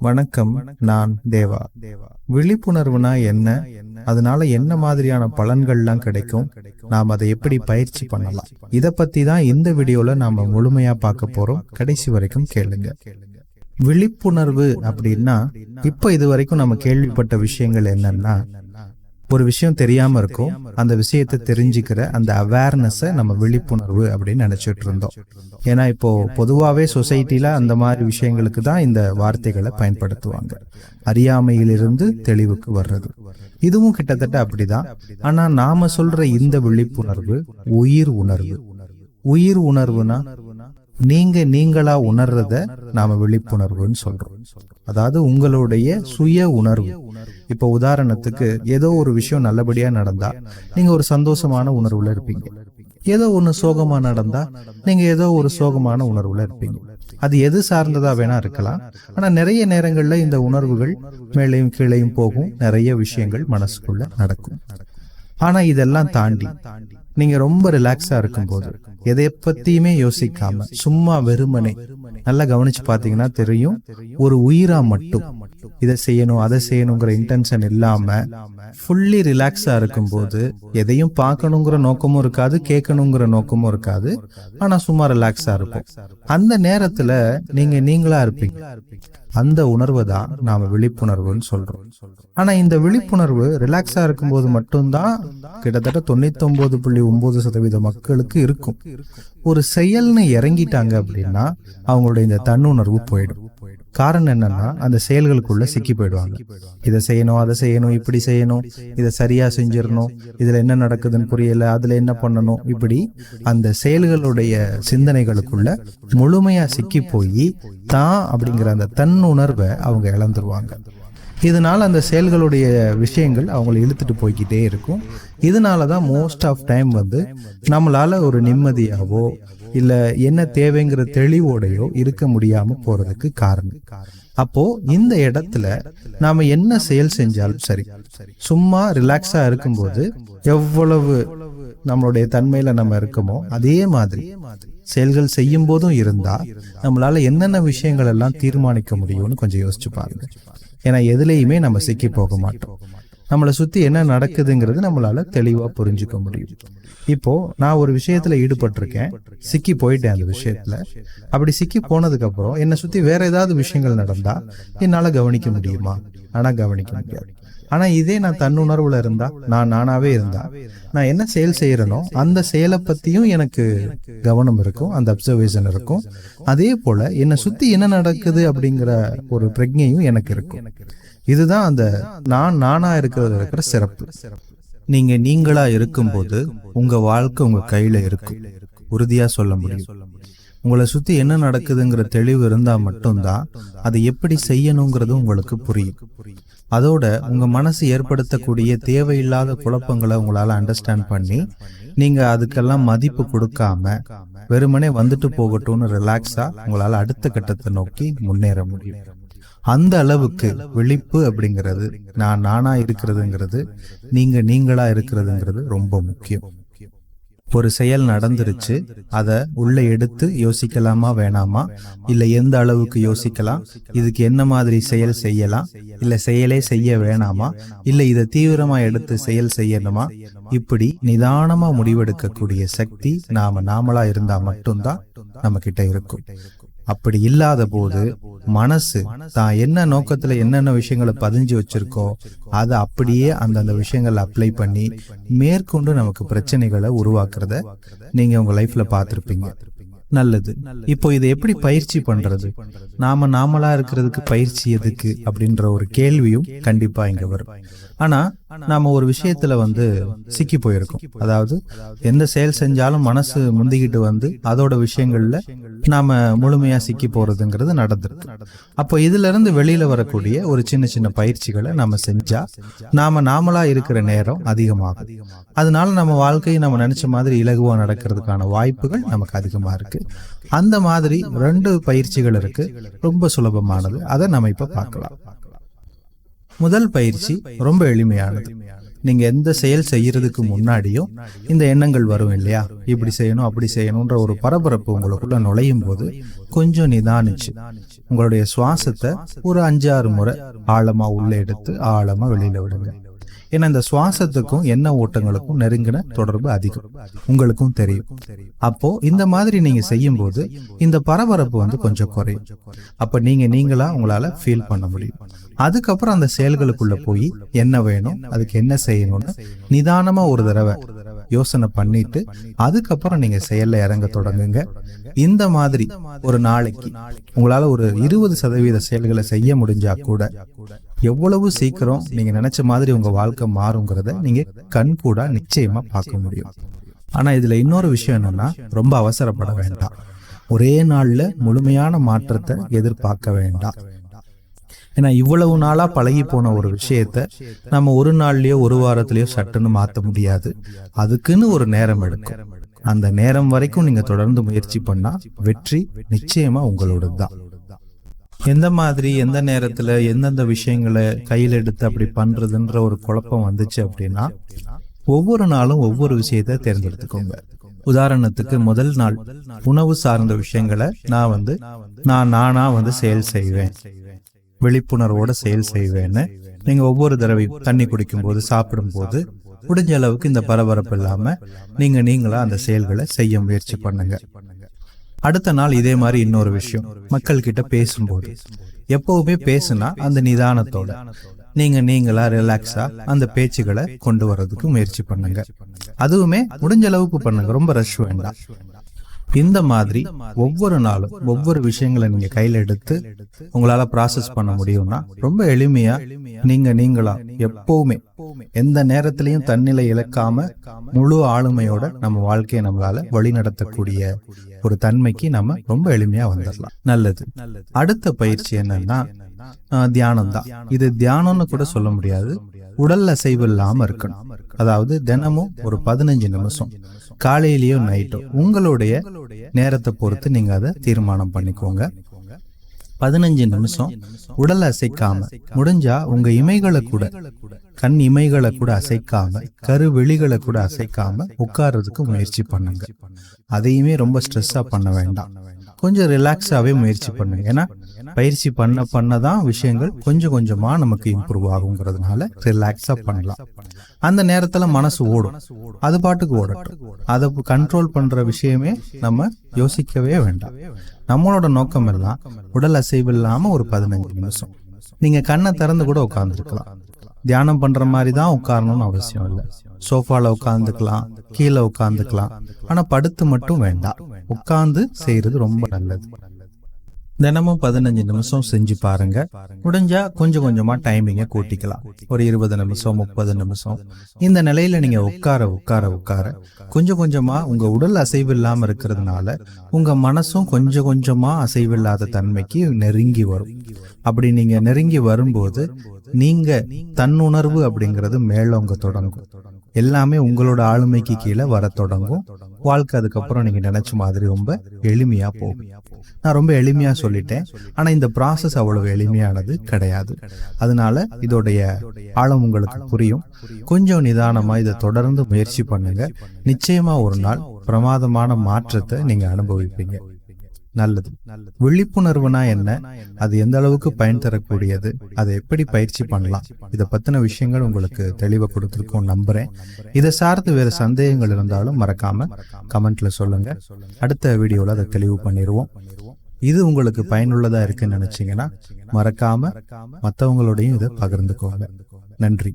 வணக்கம் நான் தேவா. விழிப்புணர்வுனா என்ன? அதனால என்ன மாதிரியான பலன்கள்லாம் கிடைக்கும்? நாம் அதை எப்படி பயிற்சி பண்ணலாம்? இத பத்தி தான் இந்த வீடியோல நாம முழுமையா பார்க்க போறோம். கடைசி வரைக்கும் கேளுங்க. விழிப்புணர்வு அப்படின்னா இப்ப இது வரைக்கும் நம்ம கேள்விப்பட்ட விஷயங்கள் என்னன்னா ஒரு விஷயம் தெரியாம இருக்கும். அந்த விஷயத்தை தெரிஞ்சுக்கிற அந்த அவேர்னஸை நம்ம விழிப்புணர்வு அப்படின்னு நினைச்சிட்டு இருந்தோம். ஏன்னா இப்போ பொதுவாகவே சொசைட்டில அந்த மாதிரி விஷயங்களுக்கு தான் இந்த வார்த்தைகளை பயன்படுத்துவாங்க. அறியாமையிலிருந்து தெளிவுக்கு வர்றது. இதுவும் கிட்டத்தட்ட அப்படிதான். ஆனா நாம சொல்ற இந்த விழிப்புணர்வு உயிர் உணர்வு. உயிர் உணர்வுனா நீங்க நீங்களா உணர்றத நாம விழிப்புணர்வுன்னு சொல்றோம். அதாவது உங்களுடைய சுய உணர்வு. இப்போ உதாரணத்துக்கு ஏதோ ஒரு விஷயம் நல்லபடியா நடந்தா நீங்க ஒரு சந்தோஷமான உணர்வுல இருப்பீங்க. ஏதோ ஒன்று சோகமா நடந்தா நீங்க ஏதோ ஒரு சோகமான உணர்வுல இருப்பீங்க. அது எது சார்ந்ததா வேணா இருக்கலாம். ஆனா நிறைய நேரங்கள்ல இந்த உணர்வுகள் மேலையும் கீழையும் போகும். நிறைய விஷயங்கள் மனசுக்குள்ள நடக்கும். ஆனா இதெல்லாம் தாண்டி நீங்க ரொம்ப ரிலாக்ஸா இருக்கும்போது எதை பத்தியுமே யோசிக்காம சும்மா வெறுமனே நல்லா கவனிச்சு பாத்தீங்கன்னா தெரியும் ஒரு உயிரா மட்டும் இதை செய்யணும் அதை செய்யணுங்கிற இன்டென்ஷன் இல்லாம ஃபுல்லி ரிலாக்ஸா இருக்கும்போது எதையும் பார்க்கணுங்கிற நோக்கமும் இருக்காது கேட்கணுங்கிற நோக்கமும் இருக்காது ஆனா சும்மா ரிலாக்ஸா இருக்கும் அந்த நேரத்துல நீங்க நீங்களா இருப்பீங்க. அந்த உணர்வை தான் நாம விழிப்புணர்வுன்னு சொல்றோம். ஆனா இந்த விழிப்புணர்வு ரிலாக்ஸா இருக்கும்போது மட்டும்தான் கிட்டத்தட்ட தொண்ணூத்தி ஒன்பது புள்ளி ஒன்பது சதவீத மக்களுக்கு இருக்கும். ஒரு செயல்னு இறங்கிட்டாங்க அப்படின்னா அவங்களுடைய இந்த தன்னுணர்வு போயிடும். காரணம் என்னன்னா அந்த செயல்களுக்குள்ள சிக்கி போயிடுவாங்க. இதை செய்யணும் அதை செய்யணும் இப்படி செய்யணும் இதை சரியா செஞ்சிடணும் இதுல என்ன நடக்குதுன்னு புரியல அதுல என்ன பண்ணணும் இப்படி அந்த செயல்களுடைய சிந்தனைகளுக்குள்ள முழுமையா சிக்கி போய் தான் அப்படிங்கிற அந்த தன்னுணர்வை அவங்க இழந்துருவாங்க. இதனால் அந்த செயல்களுடைய விஷயங்கள் அவங்களை இழுத்துட்டு போய்கிட்டே இருக்கும். இதனால தான் மோஸ்ட் ஆஃப் டைம் வந்து நம்மளால ஒரு நிம்மதியாவோ இல்ல என்ன தேவைங்கிற தெளிவோடையோ இருக்க முடியாம போறதுக்கு காரணம். அப்போ இந்த இடத்துல நாம என்ன செயல் செஞ்சாலும் சரி சும்மா ரிலாக்ஸா இருக்கும்போது எவ்வளவு நம்மளுடைய தன்மையில நம்ம இருக்கோமோ அதே மாதிரி செயல்கள் செய்யும் போதும் இருந்தா நம்மளால என்னென்ன விஷயங்கள் எல்லாம் தீர்மானிக்க முடியும்னு கொஞ்சம் யோசிச்சு பாருங்க. ஏன்னா எதுலேயுமே நம்ம சிக்கி போக மாட்டோம். நம்மளை சுத்தி என்ன நடக்குதுங்கிறது நம்மளால தெளிவா புரிஞ்சுக்க முடியும் இப்போ நான் ஒரு விஷயத்துல ஈடுபட்டிருக்கேன். சிக்கி போயிட்டேன் அந்த விஷயத்துல. அப்படி சிக்கி போனதுக்கு அப்புறம் என்னை சுத்தி வேற ஏதாவது விஷயங்கள் நடந்தா என்னால கவனிக்க முடியுமா? ஆனா கவனிக்க முடியாது. ஆனா இதே நான் தன்னுணர்வுல இருந்தா நான் நானாவே இருந்தா நான் என்ன செயல் செய்யறனோ அந்த செயலை பத்தியும் எனக்கு கவனம் இருக்கும் அந்த அப்சர்வேஷன் இருக்கும். அதே போல என்னை சுத்தி என்ன நடக்குது அப்படிங்கிற ஒரு பிரஜையும் எனக்கு இருக்கும். இதுதான் அந்த நான் நானா இருக்கிறதுல இருக்கிற சிறப்பு. நீங்க நீங்களா இருக்கும்போது உங்க வாழ்க்கை உங்க கையில இருக்கும். உறுதியா சொல்ல முடியும். உங்களை சுத்தி என்ன நடக்குதுங்கிற தெளிவு இருந்தா மட்டும்தான் அதை எப்படி செய்யணுங்கிறது உங்களுக்கு புரியும். அதோட உங்க மனசு ஏற்படுத்தக்கூடிய தேவையில்லாத குழப்பங்களை உங்களால அண்டர்ஸ்டாண்ட் பண்ணி நீங்க அதுக்கெல்லாம் மதிப்பு கொடுக்காம வெறுமனே வந்துட்டு போகட்டும்னு ரிலாக்ஸா உங்களால அடுத்த கட்டத்தை நோக்கி முன்னேற முடியும். அந்த அளவுக்கு விழிப்பு அப்படிங்கிறது நான் நானா இருக்கிறதுங்கிறது நீங்க நீங்களா இருக்கிறதுங்கிறது ரொம்ப முக்கியம். ஒரு செயல் நடந்துருச்சு அதை உள்ள எடுத்து யோசிக்கலாமா வேணாமா? இல்ல எந்த அளவுக்கு யோசிக்கலாம்? இதுக்கு என்ன மாதிரி செயல் செய்யலாம்? இல்ல செயலே செய்ய வேணாமா? இல்ல இதை தீவிரமா எடுத்து செயல் செய்யணுமா? இப்படி நிதானமா முடிவெடுக்கக்கூடிய சக்தி நாம நாமளா இருந்தா மட்டும்தான் நம்ம கிட்ட இருக்கும். அப்படி இல்லாத போது மனசு தான் என்ன நோக்கத்துல என்னென்ன விஷயங்களை பதிஞ்சு வச்சிருக்கோ அதை அப்படியே அந்தந்த விஷயங்களை அப்ளை பண்ணி மேற்கொண்டு நமக்கு பிரச்சனைகளை உருவாக்குறத நீங்க உங்க லைஃப்ல பார்த்துருப்பீங்க. நல்லது. இப்போ இதை எப்படி பயிற்சி பண்றது? நாம நாமளா இருக்கிறதுக்கு பயிற்சி எதுக்கு அப்படின்ற ஒரு கேள்வியும் கண்டிப்பா இங்க வரும். ஆனா நாம ஒரு விஷயத்துல வந்து சிக்கி போயிருக்கோம். அதாவது எந்த செயல் செஞ்சாலும் மனசு முந்திக்கிட்டு வந்து அதோட விஷயங்கள்ல நாம முழுமையா சிக்கி போறதுங்கிறது நடந்திருக்கு. அப்போ இதுல இருந்து வெளியில வரக்கூடிய ஒரு சின்ன சின்ன பயிற்சிகளை நாம செஞ்சா நாம நாமளா இருக்கிற நேரம் அதிகமாகும் அதனால நம்ம வாழ்க்கையை நம்ம நினைச்ச மாதிரி இலகுவா நடக்கிறதுக்கான வாய்ப்புகள் நமக்கு அதிகமா இருக்கு. அந்த மாதிரி ரெண்டு பயிற்சிகள் இருக்கு. ரொம்ப சுலபமானது. அதை நம்ம இப்ப பார்க்கலாம். முதல் பயிற்சி ரொம்ப எளிமையானது. நீங்க எந்த செயல் செய்யறதுக்கு முன்னாடியும் இந்த எண்ணங்கள் வரும் இல்லையா? இப்படி செய்யணும் அப்படி செய்யணும்ன்ற ஒரு பரபரப்பு உங்களுக்குள்ள நுழையும் போது கொஞ்சம் நிதானிச்சு. உங்களுடைய சுவாசத்தை ஒரு அஞ்சாறு முறை ஆழமா உள்ள எடுத்து ஆழமா வெளியில விடுங்க. ஏன்னா இந்த சுவாசத்துக்கும் எண்ண ஓட்டங்களுக்கும் நெருங்கின தொடர்பு அதிகம். உங்களுக்கும் தெரியும். அப்போ இந்த மாதிரி நீங்க செய்யும் போது இந்த பரபரப்பு வந்து கொஞ்சம் குறையும். அப்ப நீங்க நீங்களா உங்களால ஃபீல் பண்ண முடியும். அதுக்கப்புறம் அந்த செயல்களுக்குள்ள போய் என்ன வேணும் அதுக்கு என்ன செய்யணும்னு நிதானமா ஒரு தடவை யோசனை பண்ணிட்டு அதுக்கப்புறம் நீங்க செயல்ல இறங்க தொடங்குங்க. இந்த மாதிரி ஒரு நாளைக்கு உங்களால ஒரு இருபது சதவீத செயல்களை செய்ய முடிஞ்சா கூட எவ்வளவு சீக்கிரம் நீங்க நினைச்ச மாதிரி உங்க வாழ்க்கை மாறுங்கிறத நீங்க கண் கூட நிச்சயமா பார்க்க முடியும். ஆனா இதுல இன்னொரு விஷயம் என்னன்னா ரொம்ப அவசரப்பட வேண்டாம். ஒரே நாள்ல முழுமையான மாற்றத்தை எதிர்பார்க்க வேண்டாம். ஏன்னா இவ்வளவு நாளா பழகி போன ஒரு விஷயத்த நம்ம ஒரு நாள்லயோ ஒரு வாரத்திலயோ சட்டுன்னு மாத்த முடியாது. அதுக்குன்னு ஒரு நேரம் எடுக்கும். அந்த நேரம் வரைக்கும் நீங்க தொடர்ந்து முயற்சி பண்ணா வெற்றி நிச்சயமா உங்களோட தான் எந்த மாதிரி எந்த நேரத்துல எந்தெந்த விஷயங்களை கையில் எடுத்து அப்படி பண்றதுன்ற ஒரு குழப்பம் வந்துச்சு அப்படின்னா ஒவ்வொரு நாளும் ஒவ்வொரு விஷயத்த தேர்ந்தெடுத்துக்கோங்க. உதாரணத்துக்கு முதல் நாள் உணவு சார்ந்த விஷயங்களை நான் வந்து நான் நானா வந்து செயல் செய்வேன். விழிப்புணர்வோட செயல் செய்வேன்னு நீங்க ஒவ்வொரு தடவையும் தண்ணி குடிக்கும் போது சாப்பிடும் போது முடிஞ்ச அளவுக்கு இந்த பரபரப்பு இல்லாம நீங்க நீங்களா அந்த செயல்களை செய்ய முயற்சி பண்ணுங்க. அடுத்த நாள் இதே மாதிரி இன்னொரு விஷயம். மக்கள் கிட்ட பேசும்போது. எப்பவுமே பேசுனா அந்த நிதானத்தோட. நீங்க நீங்களா ரிலாக்ஸா அந்த பேச்சுகளை கொண்டு வர்றதுக்கு முயற்சி பண்ணுங்க. அதுவுமே முடிஞ்ச அளவுக்கு பண்ணுங்க. ரொம்ப ரஷ் வேண்டாம். இந்த மாதிரி ஒவ்வொரு நாளும் ஒவ்வொரு விஷயங்களை நீங்க கையில எடுத்து உங்களால ப்ராசஸ் பண்ண முடியும்னா ரொம்ப எளிமையா நீங்க நீங்களா எப்பவுமே எந்த நேரத்திலையும் தன்னிலை இழக்காம முழு ஆளுமையோட நம்ம வாழ்க்கையை நம்மளால வழி நடத்தக்கூடிய ஒரு தன்மைக்கு நம்ம ரொம்ப எளிமையா வந்துடலாம் நல்லது. அடுத்த பயிற்சி என்னன்னா தியானம் தான் இது தியானம்னு கூட சொல்ல முடியாது. உடல் அசைவு இல்லாமல் இருக்கணும். அதாவது தினமும் ஒரு பதினஞ்சு நிமிஷம் காலையிலயோ நைட்டோ உங்களுடைய நேரத்தை பொறுத்து நீங்க அதை தீர்மானம் பண்ணிக்கோங்க. பதினஞ்சு நிமிஷம் உடல் அசைக்காம முடிஞ்சா உங்க இமைகளை கூட கண் இமைகளை கூட அசைக்காம கருவெளிகளை கூட அசைக்காம உட்கார்றதுக்கு முயற்சி பண்ணுங்க. அதையுமே ரொம்ப ஸ்ட்ரெஸ்ஸா பண்ண வேண்டாம். கொஞ்சம் ரிலாக்ஸாவே முயற்சி பண்ணுங்க. ஏன்னா பயிற்சி பண்ண பண்ண தான் விஷயங்கள் கொஞ்சம் கொஞ்சமா நமக்கு இம்ப்ரூவ் ஆகுங்கிறதுனால ரிலாக்ஸா பண்ணலாம். அந்த நேரத்துல மனசு ஓடும். அது பாட்டுக்கு ஓடட்டும். அதை கண்ட்ரோல் பண்ற விஷயமே நம்ம யோசிக்கவே வேண்டாம். நம்மளோட நோக்கம் எல்லாம் உடல் அசைவு இல்லாம ஒரு பதினஞ்சு நிமிஷம். நீங்க கண்ணை திறந்து கூட உட்காந்துருக்கலாம் தியானம் பண்ற மாதிரி தான் உட்காரணும்னு அவசியம் இல்லை. சோஃபால உட்காந்துக்கலாம் கீழே உட்காந்துக்கலாம் ஆனா படுத்து மட்டும் வேண்டாம். உட்கார்ந்து செய்யறது ரொம்ப நல்லது. தினமும் பதினஞ்சு நிமிஷம் செஞ்சு பாருங்க. முடிஞ்சா கொஞ்சம் கொஞ்சமா டைமிங்க கூட்டிக்கலாம். ஒரு இருபது நிமிஷம் முப்பது நிமிஷம். இந்த நிலையில நீங்க உட்கார உட்கார உட்கார கொஞ்சம் கொஞ்சமா உங்க உடல் அசைவு இல்லாம இருக்கிறதுனால உங்க மனசும் கொஞ்சம் கொஞ்சமா அசைவில்லாத தன்மைக்கு நெருங்கி வரும். அப்படி நீங்க நெருங்கி வரும்போது நீங்க தன்னுணர்வு அப்படிங்கிறது மேலோங்க தொடங்கும். எல்லாமே உங்களோட ஆளுமைக்கு கீழே வர தொடங்கும். வாழ்க்கை அதுக்கப்புறம் நீங்க நினைச்ச மாதிரி ரொம்ப எளிமையா போகும். நான் ரொம்ப எளிமையா சொல்லிட்டேன். ஆனா இந்த ப்ராசஸ் அவ்வளவு எளிமையானது கிடையாது. அதனால இதோடைய ஆழம் உங்களுக்கு புரியும். கொஞ்சம் நிதானமா இதை தொடர்ந்து முயற்சி பண்ணுங்க. நிச்சயமா ஒரு நாள் பிரமாதமான மாற்றத்தை நீங்க அனுபவிப்பீங்க. நல்லது. விழிப்புணர்வுனா என்ன? அது எந்த அளவுக்கு பயன் தரக்கூடியது? அதை எப்படி பயிற்சி பண்ணலாம்? இதை பத்தின விஷயங்கள் உங்களுக்கு தெளிவை கொடுத்துருக்கோம் நம்புறேன். இதை சார்ந்து வேற சந்தேகங்கள் இருந்தாலும் மறக்காம கமெண்ட்ல சொல்லுங்க. அடுத்த வீடியோல அதை தெளிவு பண்ணிடுவோம். இது உங்களுக்கு பயனுள்ளதா இருக்குன்னு நினைச்சீங்கன்னா மறக்காம மற்றவங்களோடையும் இதை பகிர்ந்துக்கோங்க. நன்றி.